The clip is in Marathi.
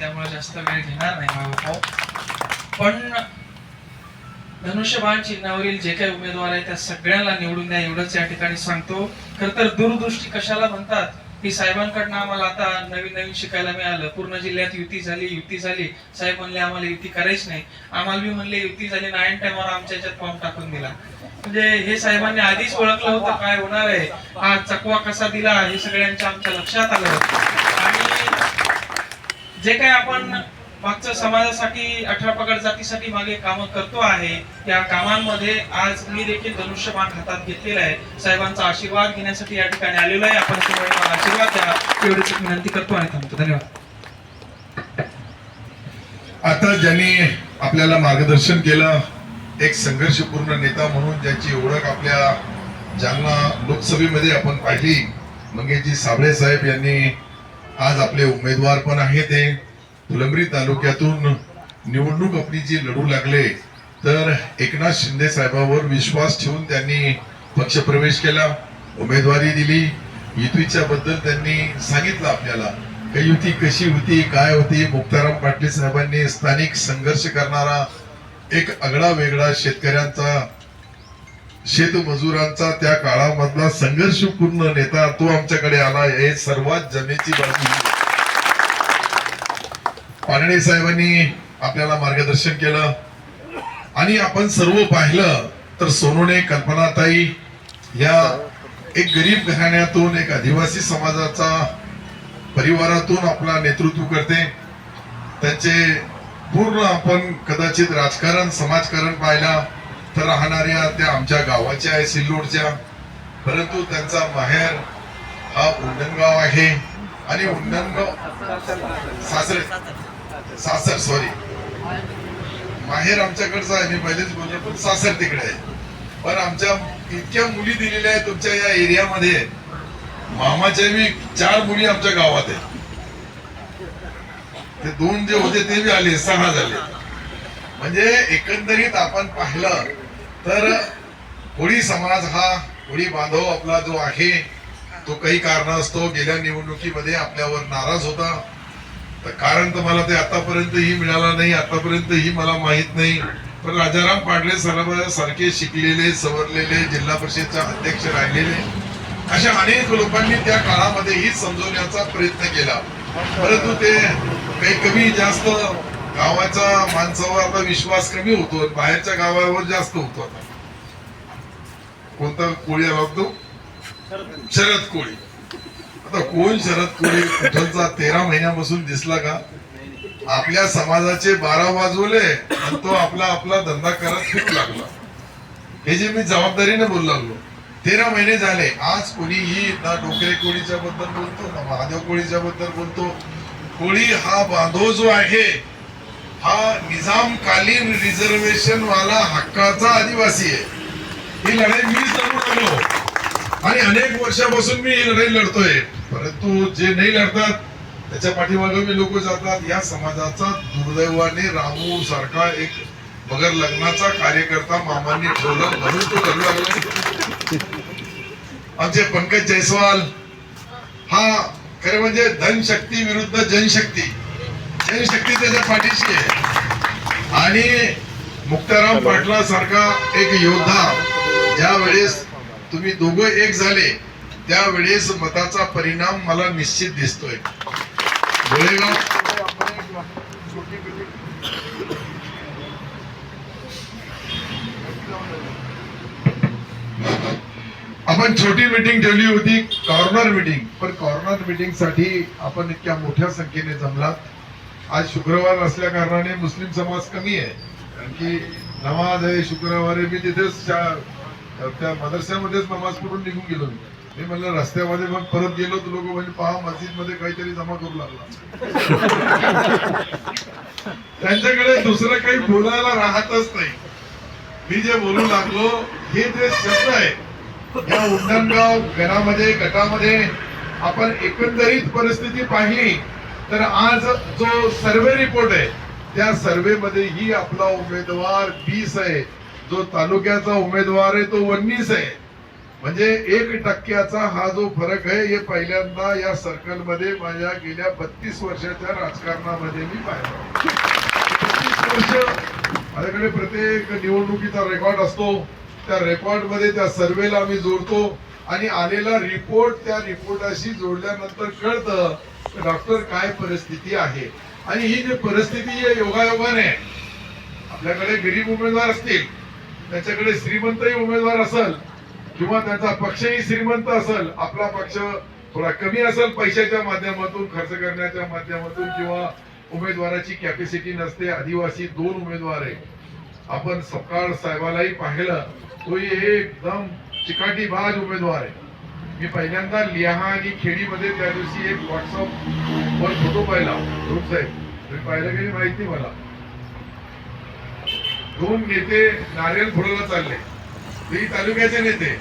त्यामुळे जास्त वेळ घेणार नाही भाऊ. पण धनुष्यबाण चिन्हावरील जे काही उमेदवार आहे त्या सगळ्यांना निवडून द्या एवढंच या ठिकाणी सांगतो. खर तर दूरदृष्टी कशाला म्हणतात? की साहेबांकडनं आम्हाला आता नवीन नवीन शिकायला मिळालं. पूर्ण जिल्ह्यात युती झाली युती झाली. साहेब म्हणले आम्हाला युती करायची नाही. आम्हाला बी म्हणले युती झाली नाईन टाइमवर आमच्या याच्यात फॉर्म टाकून दिला. म्हणजे हे साहेबांनी आधीच ओळखलं होतं काय होणार आहे. हा चकवा कसा दिला हे सगळ्यांच्या आमच्या लक्षात आलं. जे काही आपण मागच्या समाजासाठी अठरा पगड जातीसाठी मागे कामं करतो आहे त्या कामांमध्ये आज मी देखील धनुष्यबाण हातात घेतलेला आहे. साहेबांचा आशीर्वाद घेण्यासाठी या ठिकाणी आलेलो आहे. आपण आशीर्वाद द्या. एवढीच विनंती करतो आणि थांबतो. धन्यवाद. आता ज्यांनी आपल्याला मार्गदर्शन केलं एक संघर्षपूर्ण नेता म्हणून ज्याची ओळख आपल्या जालना लोकसभेमध्ये आपण पाहिली मंगेशजी साबळे साहेब यांनी आज आपले उमेदवार पण आहे ते फुलंब्री तालुक्यातून निवडणूक आपली जी लढू लागले तर एकनाथ शिंदे साहेबांवर विश्वास ठेवून त्यांनी पक्षप्रवेश केला उमेदवारी दिली. युतीच्या बद्दल त्यांनी सांगितलं आपल्याला. का युती कशी होती काय होती? मुक्ताराम पाटील साहेबांनी स्थानिक संघर्ष करणारा एक आगळा वेगळा शेतकऱ्यांचा शेतमजुरांचा त्या काळामधला संघर्षपूर्ण नेता तो आमच्याकडे आला. हे सर्वात जमेची बाजू ही. साहेबांनी आपल्याला मार्गदर्शन केलं. आणि आपण सर्व पाहिलं तर सोनूने कल्पनाताई या एक गरीब घराण्यातून एक आदिवासी समाजाचा परिवारातून आपला नेतृत्व करते. त्यांचे पूर्ण आपण कदाचित राजकारण समाजकारण पाहिला. इथं राहणाऱ्या त्या आमच्या गावाच्या आहे सिल्लोडच्या. परंतु त्यांचा माहेर हा उंडणगाव आहे. आणि उंडणगाव सासरे. सासर सॉरी माहेर आमच्याकडचं आहे मी पहिलेच बोललो पण सासर तिकडे आहे. पण आमच्या इतक्या मुली दिलेल्या आहेत तुमच्या या एरियामध्ये. मामाच्या बी चार मुली आमच्या गावात आहेत. ते दोन जे होते ते बी आले सहा झाले. म्हणजे एकंदरीत आपण पाहिलं तर कोळी समाज हा कोळी बांधव आपला जो आहे तो काही कारणास्तव गेल्या निवडणुकीमध्ये आपल्यावर नाराज होता. तर कारण तर मला ते आतापर्यंतही मिळाला नाही आतापर्यंतही मला माहीत नाही. पण राजाराम पाटले सर सारखे शिकलेले सवरलेले जिल्हा परिषदचे अध्यक्ष राहिलेले. अशा अनेक लोकांनी त्या काळामध्येही समजवण्याचा प्रयत्न केला. परंतु ते काही कमी जास्त गावाच्या माणसावर आता विश्वास कमी होतो बाहेरच्या गावावर जास्त होतो आता कोणता कोळी लागतो शरद कोळी. आता कोण शरद कोळी? कुठलचा तेरा महिन्यापासून दिसला का? आपल्या समाजाचे बारा वाजवले आणि तो आपला आपला धंदा करत फिरू लागला. हे जे मी जबाबदारीने बोलू लागलो तेरा महिने झाले. आज कोणी ही ना डोकरे कोळीच्या बद्दल बोलतो ना महादेव कोळीच्या बद्दल बोलतो. कोळी हा बांधव जो आहे हा निजामकालीन रिझर्वेशन वाला हक्काचा आदिवासी आहे. ही लढाई मी लढू लागलो आणि अनेक वर्षापासून मी ही लढाई लढतोय. परंतु जे नाही लढतात त्याच्या पाठीमागे मी लोक जातात. या समाजाचा दुर्दैवाने रामू सारखा एक मगर लग्नाचा कार्यकर्ता मामांनी ठेवलं. म्हणून तो करू लागला. आमचे पंकज जयस्वाल हा खरे म्हणजे धनशक्ती विरुद्ध जनशक्ती. जनशक्ती त्याच्या पाठीशी आहे. आणि मुक्ताराम पाटला सारखा एक योद्धा ज्या वेळेस तुम्ही दोघं एक झाले त्यावेळेस मताचा परिणाम मला निश्चित दिसतोय. गोळेगाव आपण छोटी मीटिंग ठेवली होती कॉर्नर मीटिंग पण कॉर्नर मीटिंगसाठी आपण इतक्या मोठ्या संख्येने जमलात. आज शुक्रवार असल्या कारणाने मुस्लिम समाज कमी आहे. कारण की नमाज आहे शुक्रवारी मी तिथेच त्या मदरस्यामध्येच नमाज पडून निघून गेलो मी. मी म्हणलं रस्त्यामध्ये मग परत गेलो तर लोक म्हणजे पहा मस्जिदमध्ये काहीतरी जमा करू लागला. त्यांच्याकडे दुसरं काही बोलायला राहतच नाही. मी जे बोलू लागलो हे जे शब्द आहे या उंडणगाव घरामध्ये गटामध्ये आपण एकंदरीत परिस्थिती पाहिली तर आज जो सर्वे रिपोर्ट आहे त्या सर्वे मध्ये ही आपला उमेदवार वीस आहे. जो तालुक्याचा उमेदवार आहे तो वन्नीस आहे. म्हणजे एक टक्क्याचा हा जो फरक आहे हे पहिल्यांदा या सर्कलमध्ये माझ्या गेल्या बत्तीस वर्षाच्या राजकारणामध्ये मी पाहिला. बत्तीस वर्ष माझ्याकडे प्रत्येक निवडणुकीचा रेकॉर्ड असतो. त्या रेकॉर्डमध्ये त्या सर्वेला आम्ही जोडतो. आणि आलेला रिपोर्ट त्या रिपोर्टाशी जोडल्यानंतर कळतं डॉक्टर काय परिस्थिती आहे. आणि ही जी परिस्थिती आहे योगायोगाने आपल्याकडे गरीब उमेदवार असतील त्याच्याकडे श्रीमंतही उमेदवार असेल किंवा त्यांचा पक्षही श्रीमंत असेल आपला पक्ष थोडा कमी असेल पैशाच्या माध्यमातून खर्च करण्याच्या माध्यमातून किंवा उमेदवाराची कॅपॅसिटी नसते आदिवासी दोन उमेदवार आहे आपण सकाळ साहेबालाही पाहिलं तोही एकदम चिकाटीबाज उमेदवार आहे. मी पहिल्यांदा लिहा आणि खेडीमध्ये त्या दिवशी एक व्हॉट्सअप वर फोटो पाहिला. रूप साहेब तुम्ही पाहिलं की माहिती नाही मला? दोन नेते नारियल फोडायला चालले. तेही तालुक्याचे नेते.